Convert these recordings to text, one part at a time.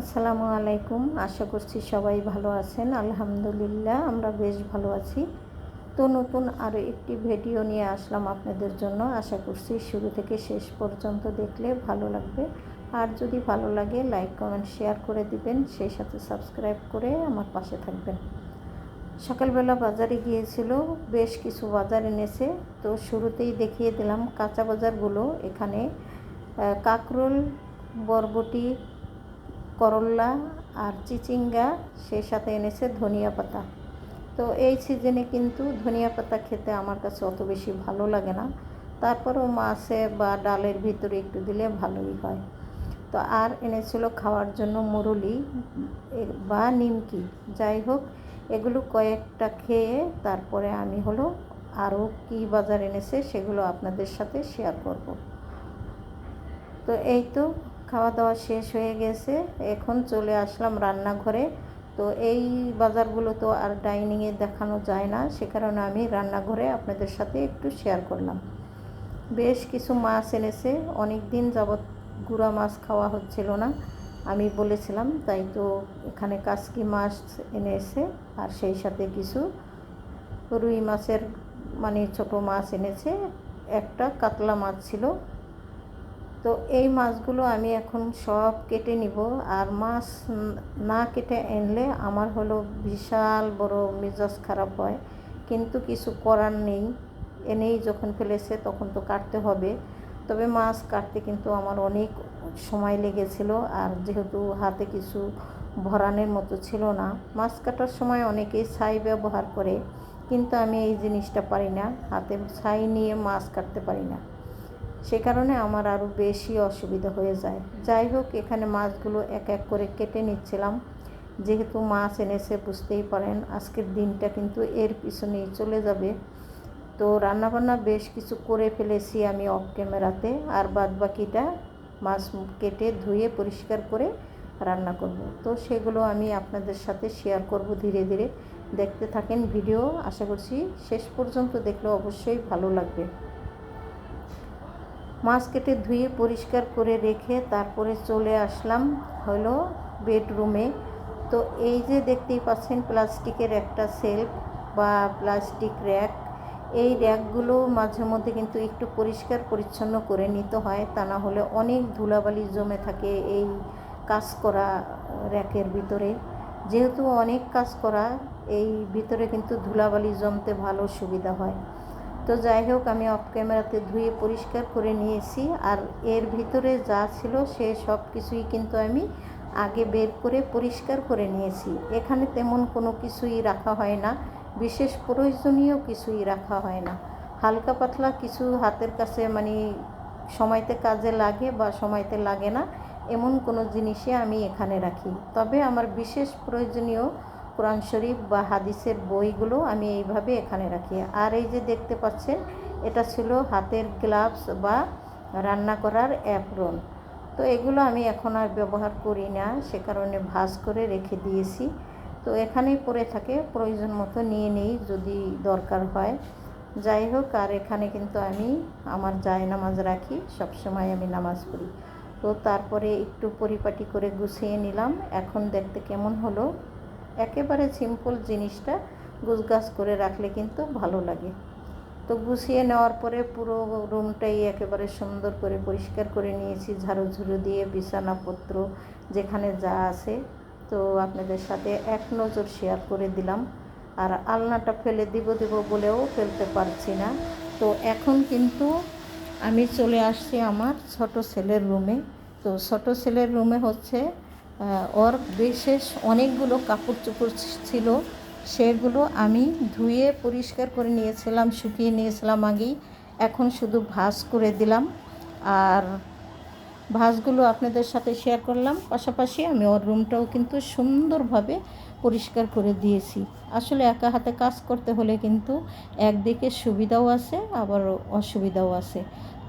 আসসালামু আলাইকুম। আশা করছি সবাই ভালো আছেন। আলহামদুলিল্লাহ, আমরা বেশ ভালো আছি। তো নতুন আরও একটি ভিডিও নিয়ে আসলাম আপনাদের জন্য। আশা করছি শুরু থেকে শেষ পর্যন্ত দেখলে ভালো লাগবে। আর যদি ভালো লাগে, লাইক, কমেন্ট, শেয়ার করে দিবেন। সেই সাথে সাবস্ক্রাইব করে আমার পাশে থাকবেন। সকালবেলা বাজারে গিয়েছিল, বেশ কিছু বাজার এনেছে। তো শুরুতেই দেখিয়ে দিলাম কাঁচা বাজারগুলো। এখানে কাকরোল, বরবটি করল্লা আর চিচিঙ্গা সেই সাথে এনেছে ধনিয়া পাতা। তো এই সিজনে কিন্তু ধনিয়া পাতা খেতে আমার কাছে অত বেশি ভালো লাগে না। তারপরেও মাছে বা ডালের ভিতরে একটু দিলে ভালোই হয়। তো আর এনেছিল খাওয়ার জন্য মুরুলি বা নিমকি। যাই হোক, এগুলো কয়েকটা খেয়ে তারপরে আমি হলো আরও কী বাজার এনেছে সেগুলো আপনাদের সাথে শেয়ার করব। তো এই তো খাওয়া দাওয়া শেষ হয়ে গেছে, এখন চলে আসলাম রান্নাঘরে। তো এই বাজারগুলো তো আর ডাইনিংয়ে দেখানো যায় না, সে কারণে আমি রান্নাঘরে আপনাদের সাথে একটু শেয়ার করলাম। বেশ কিছু মাছ এনেছে অনেক দিন যাবৎ গুঁড়া মাছ খাওয়া হচ্ছিল না, আমি বলেছিলাম, তাই তো এখানে কাসকি মাছ এনেছে, আর সেই সাথে কিছু রুই মাছের মানে ছোট মাছ এনেছে, একটা কাতলা মাছ ছিল তো এই মাছগুলো আমি এখন সব কেটে নিব। আর মাছ না কেটে এনলে আমার হলো বিশাল বড় মেজাজ খারাপ হয়। কিন্তু কিছু করার নেই। এনেই যখন ফেলেছে তখন তো কাটতে হবে। তবে মাছ কাটতে কিন্তু আমার অনেক সময় লেগেছিল। আর যেহেতু হাতে কিছু ভরানের মতো ছিল না, মাছ কাটার সময় অনেকেই ছাই ব্যবহার করে। কিন্তু আমি এই জিনিসটা পারি না। হাতে ছাই নিয়ে মাছ কাটতে পারি না। সে কারণে আমার আরও বেশি অসুবিধা হয়ে যায়। যাই হোক, এখানে মাছগুলো এক এক করে কেটে নিচ্ছিলাম। যেহেতু মাছ এনেছে, বুঝতেই পারেন, আজকের দিনটা কিন্তু এর পিছনেই চলে যাবে। তো রান্নাবান্না বেশ কিছু করে ফেলেছি আমি অফ ক্যামেরাতে আর বাদ বাকিটা মাছ কেটে ধুয়ে পরিষ্কার করে রান্না করব। তো সেগুলো আমি আপনাদের সাথে শেয়ার করব ধীরে ধীরে। দেখতে থাকেন ভিডিও, আশা করছি শেষ পর্যন্ত দেখলে অবশ্যই ভালো লাগবে। মাছ কেটে ধুয়ে পরিষ্কার করে রেখে তারপরে চলে আসলাম হলো বেডরুমে। তো এই যে দেখতেই পাচ্ছেন প্লাস্টিকের একটা সেলফ বা প্লাস্টিক র্যাক। এই র্যাকগুলো মাঝে মধ্যে কিন্তু একটু পরিষ্কার পরিচ্ছন্ন করে নিতে হয়, তা না হলে অনেক ধুলাবালি জমে থাকে এই কাজ করা র্যাকের ভিতরে। যেহেতু অনেক কাজ করা, এই ভিতরে কিন্তু ধুলাবালি জমতে ভালো সুবিধা হয়। তো যাই হোক, আমি অফ ক্যামেরাতে ধুয়ে পরিষ্কার করে নিয়েছি। আর এর ভিতরে যা ছিল সে সব কিছুই কিন্তু আমি আগে বের করে পরিষ্কার করে নিয়েছি। এখানে তেমন কোনো কিছুই রাখা হয় না। বিশেষ প্রয়োজনীয় কিছুই রাখা হয় না। হালকা পাতলা কিছু হাতের কাছে মানে সময়তে কাজে লাগে বা সময়তে লাগে না, এমন কোনো জিনিসই আমি এখানে রাখি। তবে আমার বিশেষ প্রয়োজনীয় কোরআন শরীফ বা হাদিসের বইগুলো আমি এইভাবে এখানে রাখি। আর এই যে দেখতে পাচ্ছেন, এটা ছিল হাতের গ্লাভস বা রান্না করার অ্যাপ্রন। তো এগুলো আমি এখন আর ব্যবহার করি না, সে কারণে ভাজ করে রেখে দিয়েছি। তো এখানেই পড়ে থাকে, প্রয়োজন মতো নিয়ে নেই যদি দরকার হয়। যাই হোক, আর এখানে কিন্তু আমি আমার জায় নামাজ রাখি, সবসময় আমি নামাজ পড়ি। তো তারপরে একটু পরিপাটি করে গুছিয়ে নিলাম। এখন দেখতে কেমন হলো? একেবারে সিম্পল জিনিসটা গুছগাছ করে রাখলে কিন্তু ভালো লাগে। তো গুছিয়ে নেওয়ার পরে পুরো রুমটাই একেবারে সুন্দর করে পরিষ্কার করে নিয়েছি। ঝাড়ু ঝুড়ু দিয়ে বিছানাপত্র যেখানে যা আছে। তো আপনাদের সাথে এক নজর শেয়ার করে দিলাম। আর আলনাটা ফেলে দিব দিব বলেও ফেলতে পারছি না। তো এখন কিন্তু আমি চলে আসছি আমার ছোট ছেলের রুমে তো ছোট ছেলের রুমে হচ্ছে ওর বিশেষ অনেকগুলো কাপড় চোপড় ছিল। সেগুলো আমি ধুয়ে পরিষ্কার করে নিয়েছিলাম, শুকিয়ে নিয়েছিলাম আগেই। এখন শুধু ভাঁজ করে দিলাম। আর ভাঁজগুলো আপনাদের সাথে শেয়ার করলাম। পাশাপাশি আমি ওর রুমটাও কিন্তু সুন্দরভাবে পরিষ্কার করে দিয়েছি। আসলে একা হাতে কাজ করতে হলে কিন্তু একদিকে সুবিধাও আছে, আবার অসুবিধাও আছে।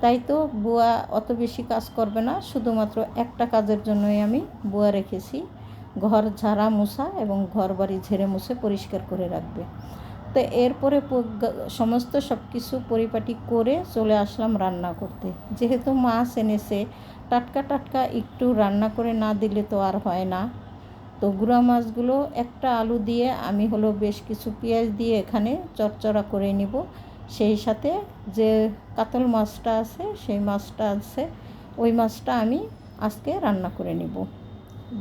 তাই তো বুয়া অত বেশি কাজ করবে না, শুধুমাত্র একটা কাজের জন্যই আমি বুয়া রেখেছি। ঘর ঝাড়া মোছা এবং ঘর বাড়ি ঝেড়ে মুছে পরিষ্কার করে রাখবে। তো এরপরে সমস্ত সব কিছু পরিপাটি করে চলে আসলাম রান্না করতে। যেহেতু মাছ এনেছে, টাটকা টাটকা একটু রান্না করে না দিলে তো আর হয় না। তো গুঁড়া মাছগুলো একটা আলু দিয়ে আমি হলো বেশ কিছু পেঁয়াজ দিয়ে এখানে চচ্চড়া করে নিব। সেই সাথে যে কাতল মাছটা আছে, সেই মাছটা আছে, ওই মাছটা আমি আজকে রান্না করে নিব।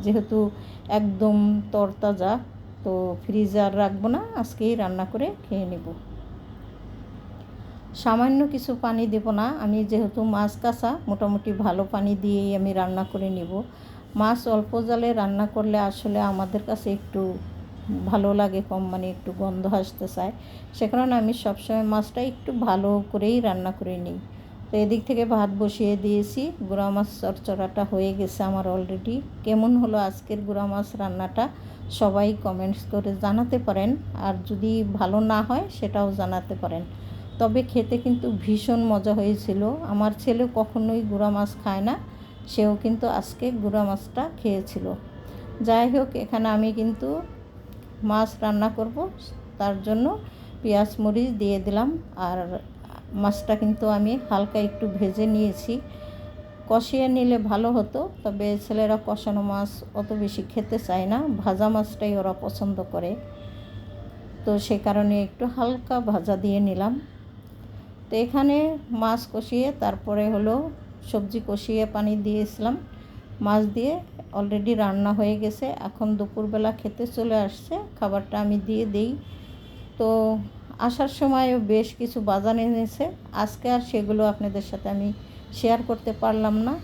যেহেতু একদম তরতাজা, তো ফ্রিজে আর রাখব না, আজকেই রান্না করে খেয়ে নেব। সামান্য কিছু পানি দেব না, আমি যেহেতু মাছ কাঁচা, মোটামুটি ভালো পানি দিয়েই আমি রান্না করে নিব। মাছ অল্প জালে রান্না করলে আসলে আমাদের কাছে একটু ভালো লাগে কম মানে একটু গন্ধ আসতে চায়। সে কারণে আমি সবসময় মাছটা একটু ভালো করেই রান্না করে নিই। তো এদিক থেকে ভাত বসিয়ে দিয়েছি। গুঁড়া মাছ চরচড়াটা হয়ে গেছে আমার অলরেডি কেমন হলো আজকের গুঁড়া মাছ রান্নাটা? সবাই কমেন্টস করে জানাতে পারেন। আর যদি ভালো না হয়, সেটাও জানাতে পারেন। তবে খেতে কিন্তু ভীষণ মজা হয়েছিল। আমার ছেলে কখনোই গুঁড়া মাছ খায় না। সেও কিন্তু আজকে গুঁড়া মাছটা খেয়েছিল। যাই হোক, এখানে আমি কিন্তু মাছ রান্না করব, তার জন্য পেঁয়াজ মরিচ দিয়ে দিলাম। আর মাছটা কিন্তু আমি হালকা একটু ভেজে নিয়েছি। কষিয়ে নিলে ভালো হতো, তবে ছেলেরা কষানো মাছ অত বেশি খেতে চায় না, ভাজা মাছটাই ওরা পছন্দ করে। তো সে কারণে একটু হালকা ভাজা দিয়ে নিলাম। তো এখানে মাছ কষিয়ে তারপরে হলো সবজি কষিয়ে পানি দিয়েছিলাম। মাছ দিয়ে অলরেডি রান্না হয়ে গেছে। এখন দুপুরবেলা খেতে চলে আসছে। খাবারটা আমি দিয়ে দেই। তো আসার সময় বেশ কিছু বাজার এনেছে। আজকে আর সেগুলো আপনাদের সাথে আমি শেয়ার করতে পারলাম না।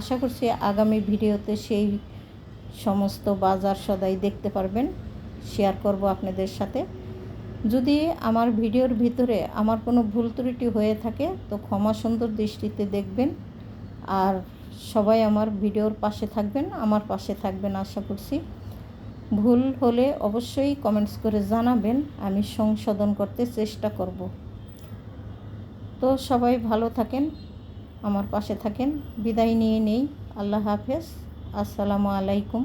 আশা করছি আগামী ভিডিওতে সেই সমস্ত বাজার সদাই দেখতে পারবেন। শেয়ার করব আপনাদের সাথে। যদি আমার ভিডিওর ভিতরে আমার কোনো ভুল ত্রুটি হয়ে থাকে, তো ক্ষমা সুন্দর দৃষ্টিতে দেখবেন। আর সবাই আমার ভিডিওর পাশে থাকবেন, আমার পাশে থাকবেন আশা করছি। ভুল হলে অবশ্যই কমেন্টস করে জানাবেন, আমি সংশোধন করতে চেষ্টা করব। তো সবাই ভালো থাকেন, আমার পাশে থাকেন, বিদায় নিয়ে নেই, আল্লাহ হাফেজ, আসসালামু আলাইকুম।